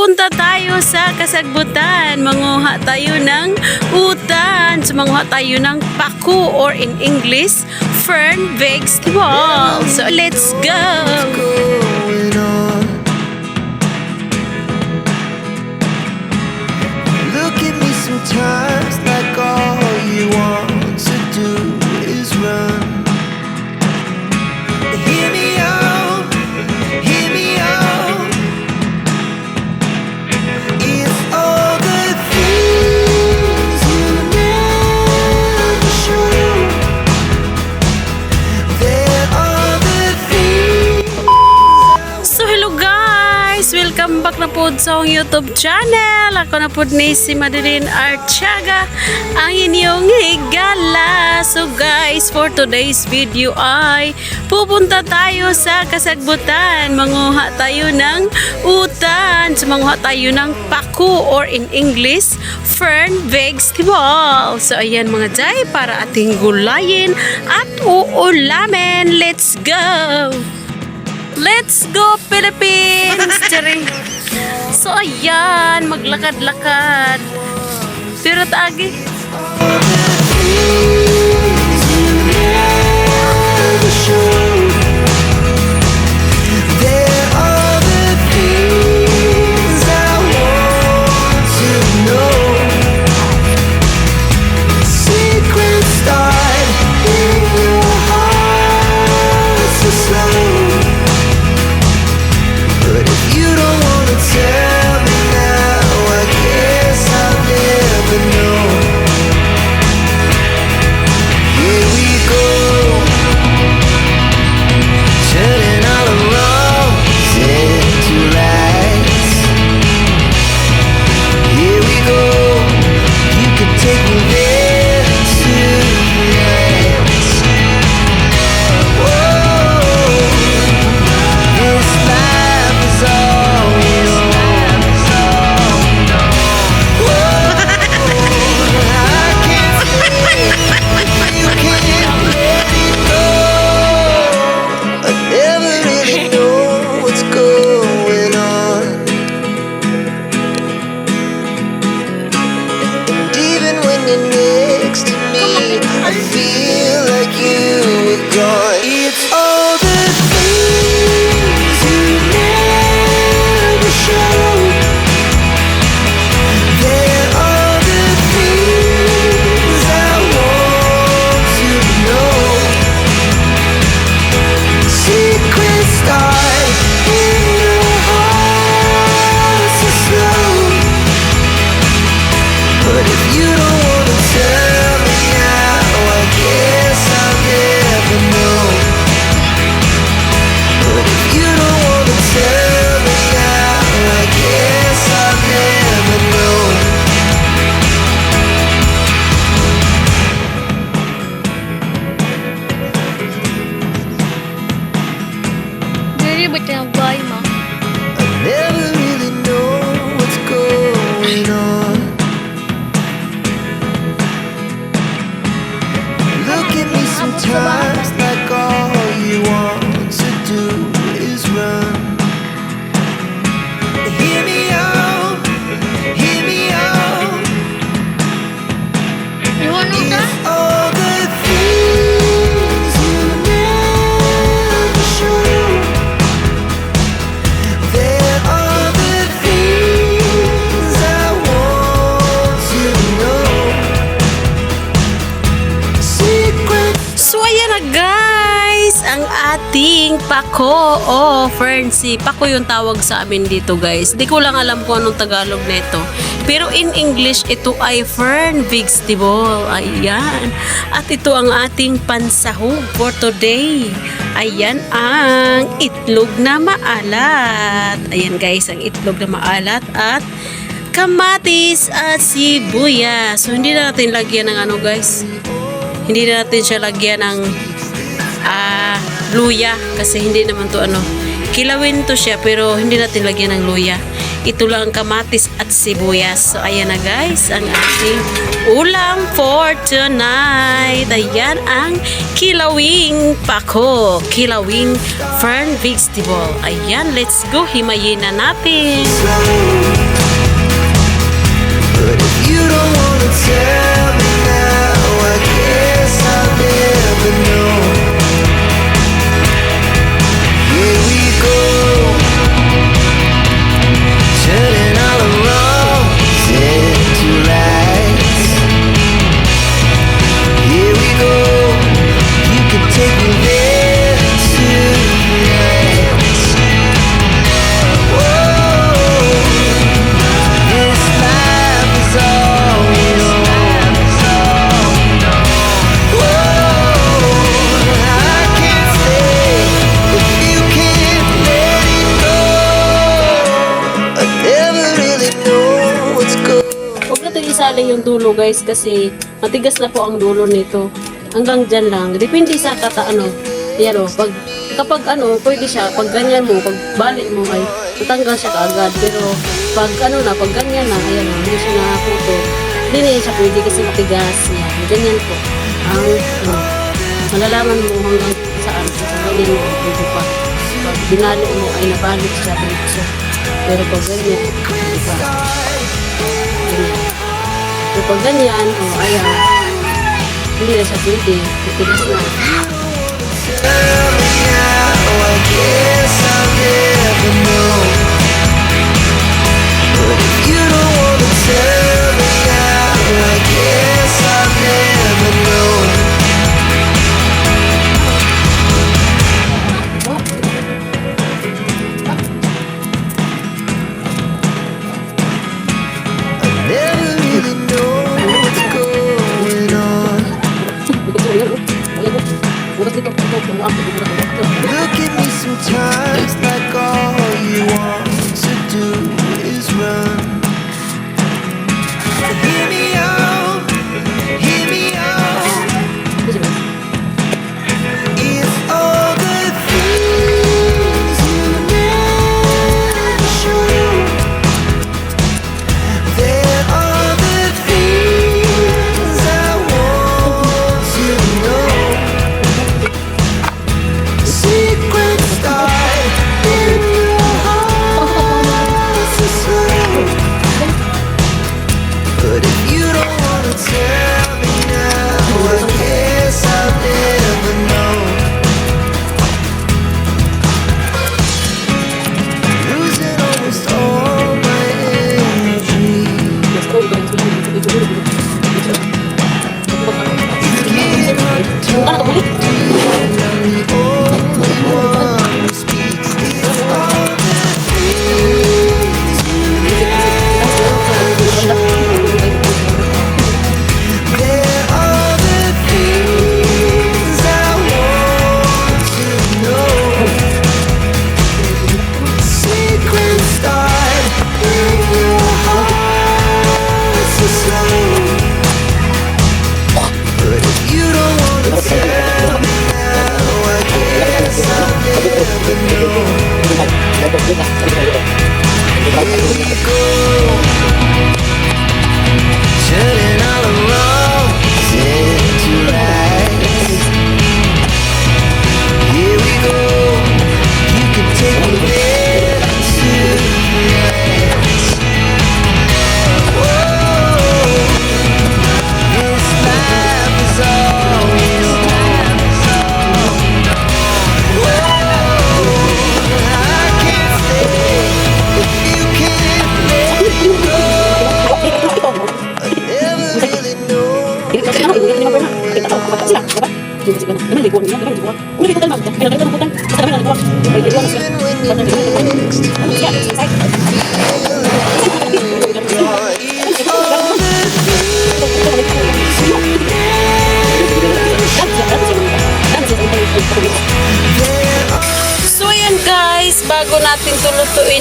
Pupunta tayo sa kasagbutan. Manguha tayo ng utan. So, manguha tayo ng paku or in English, fern vegetable. So, let's go! Look at me sometimes Welcome back na po sa YouTube channel. Ako na po ni si Madeline Archaga, ang inyong higala. So guys, for today's video ay pupunta tayo sa kasagbutan. Manguha tayo ng utan. So, manguha tayo ng paku or in English, fern vegetable. So, ayan mga jay, para ating gulayin at uulamin. Let's go! Let's go Philippines! Tsari. So ayan, maglakad-lakad. Pero taagi. There ating pako o fern si pako yung tawag sa amin dito guys. Di ko lang alam kung anong Tagalog nito. Pero in English, ito ay fern vegetable. Ayan. At ito ang ating pansahog for today. Ayan ang itlog na maalat. Ayan guys, ang itlog na maalat at kamatis at sibuyas. So hindi na natin lagyan ng ano guys. Hindi na natin siya lagyan ng ah, luya kasi hindi naman to ano. Kilawin to siya pero hindi natin lagyan ng luya. Ito lang ang kamatis at sibuyas. So ayan na guys, ang ating ulam for tonight. Ayan ang kilawing pako. Kilawing fern vegetable. Ayan, let's go. Himayin na natin. Isali yung dulo guys kasi matigas na po ang dulo nito. Hanggang dyan lang. Depende sa kata ano. Yan o. Pag, kapag ano, pwede siya. Pag ganyan mo, pag balik mo ay tatanggal siya kaagad. Pero pag ano na, pag ganyan na, ayan o, hindi siya nakaputo. Hindi na yan siya pwede kasi matigas. Yan. Ganyan po. Ang ano, malalaman mo hanggang saan. Sa ganyan mo, pwede pa. Pag binalo mo ay nabalik siya dito. Pero pag ganyan, hindi pa. Ganyan. Pero pag ganyan, o oh, ayan, hindi na siya pwede. Matigas na. Tell me how, I guess I'll never know. But if you don't wanna tell go. Turning all the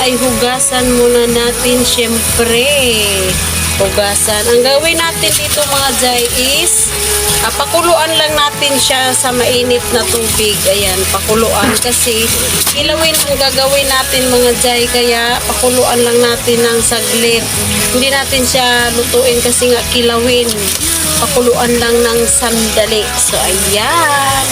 ay hugasan muna natin syempre. Hugasan. Ang gawin natin dito mga jay is ah, pakuluan lang natin siya sa mainit na tubig. Ayan, pakuluan kasi ilawin ang gagawin natin mga jay kaya pakuluan lang natin ng saglit. Hindi natin siya lutuin kasi nga kilawin. Pakuluan lang ng sandali. So ayan.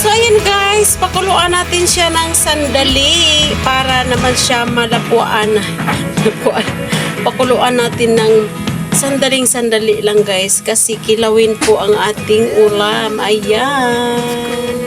So, ayan guys, pakuluan natin siya ng sandali para naman siya malapuan. Malapuan. Pakuluan natin ng sandaling sandali lang guys kasi kilawin po ang ating ulam. Ayan.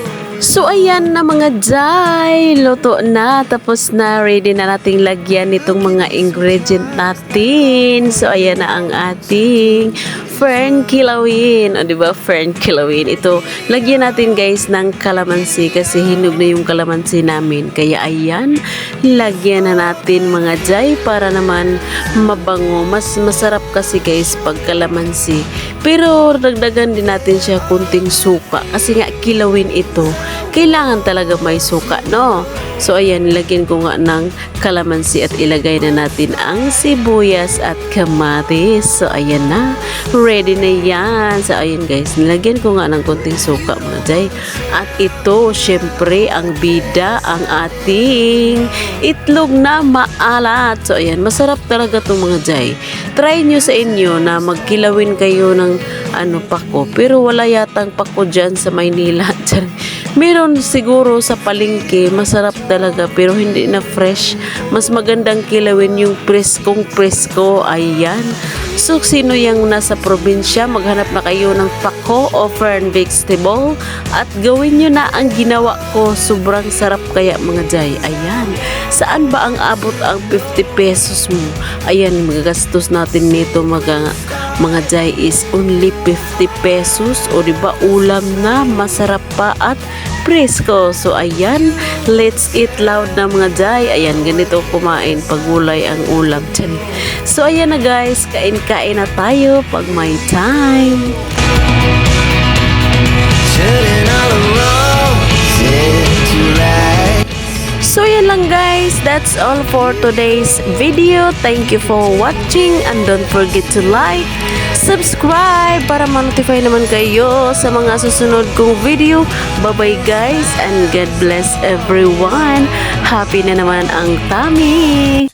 So ayan na mga jay, luto na tapos na ready na nating lagyan nitong mga ingredient natin. So ayan na ang ating fern kilawin. O di ba fern kilawin? Ito lagyan natin guys ng kalamansi kasi hinog na yung kalamansi namin. Kaya ayan, lagyan na natin mga jay para naman mabango. Mas masarap kasi guys pag kalamansi. Pero dagdagan din natin siya kunting suka kasi nga kilawin ito. Kailangan talaga may suka, no? So ayan, nilagyan ko nga ng kalamansi at ilagay na natin ang sibuyas at kamatis. So ayan na, ready na yan. So ayan guys, nilagyan ko nga ng konting suka mga jay. At ito, syempre, ang bida, ang ating itlog na maalat. So ayan, masarap talaga itong mga jay. Try nyo sa inyo na magkilawin kayo ng ano pako. Pero wala yatang pako dyan sa Maynila. Dyan. Meron siguro sa palengke, masarap talaga pero hindi na fresh. Mas magandang kilawin yung preskong presko. Ayan. So, sino yung nasa probinsya, maghanap na kayo ng pako o fern vegetable at gawin nyo na ang ginawa ko. Sobrang sarap kaya mga jay. Ayan. Saan ba ang abot ang 50 pesos mo? Ayan, magagastos natin nito mga, mga jay is only 50 pesos o di ba ulam na masarap pa at presko. So ayan, let's eat loud na mga jay. Ayan, ganito kumain pag gulay ang ulam dyan. So ayan na guys, kain-kain na tayo pag may time. Turning all So yan lang guys, that's all for today's video. Thank you for watching and don't forget to like, subscribe para ma-notify naman kayo sa mga susunod kong video. Bye-bye guys and God bless everyone. Happy na naman ang tummy!